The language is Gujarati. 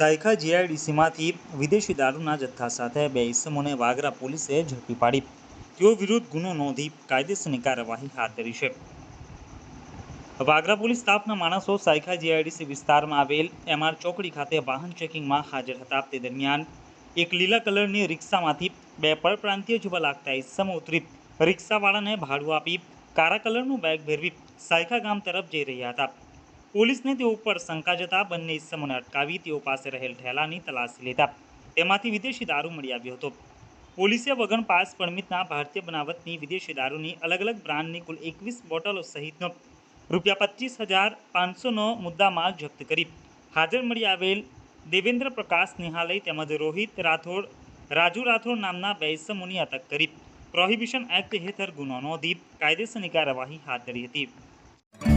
સાયખા જીઆઈડીસીમાંથી વિદેશી દારૂના જથ્થા સાથે બે ઇસમોને વાગરા પોલીસે ઝડપી પાડી. તેઓ વિરુદ્ધ ગુનો નોંધી કાયદેસરની કાર્યવાહી હાથ ધરી છે. વાગરા પોલીસ સ્ટાફના માણસો સાયખા જીઆઈડીસી વિસ્તારમાં આવેલ એમઆર ચોકડી ખાતે વાહન ચેકિંગમાં હાજર હતા. તે દરમિયાન એક લીલા કલરની રિક્ષામાંથી બે પરપ્રાંતીય જેવા લાગતા ઇસમો ઉતરી રિક્ષાવાળાને ભાડું આપી કાળા કલરનું બેગ ભેરવી સાયખા ગામ તરફ જઈ રહ્યા હતા. પોલીસને તેઓ ઉપર શંકા જતા બંને ઇસમોને અટકાવી તેઓ પાસે રહેલ ઠેલાની તલાશી લેતા તેમાંથી વિદેશી દારૂ મળી આવ્યો હતો. પોલીસે વગણ પાસ પરમિટના ભારતીય બનાવટની વિદેશી દારૂની અલગ અલગ બ્રાન્ડની કુલ એકવીસ બોટલો સહિતનો રૂપિયા પચીસ હજાર પાંચસોનો મુદ્દા માલ જપ્ત કરી. હાજર મળી આવેલ દેવેન્દ્ર પ્રકાશ નિહાલય તેમજ રોહિત રાઠોડ, રાજુ રાઠોડ નામના બે ઇસમોની અટક કરી. પ્રોહિબિશન એક્ટ હેઠળ ગુનો નોંધી કાયદેસરની કાર્યવાહી હાથ ધરી હતી.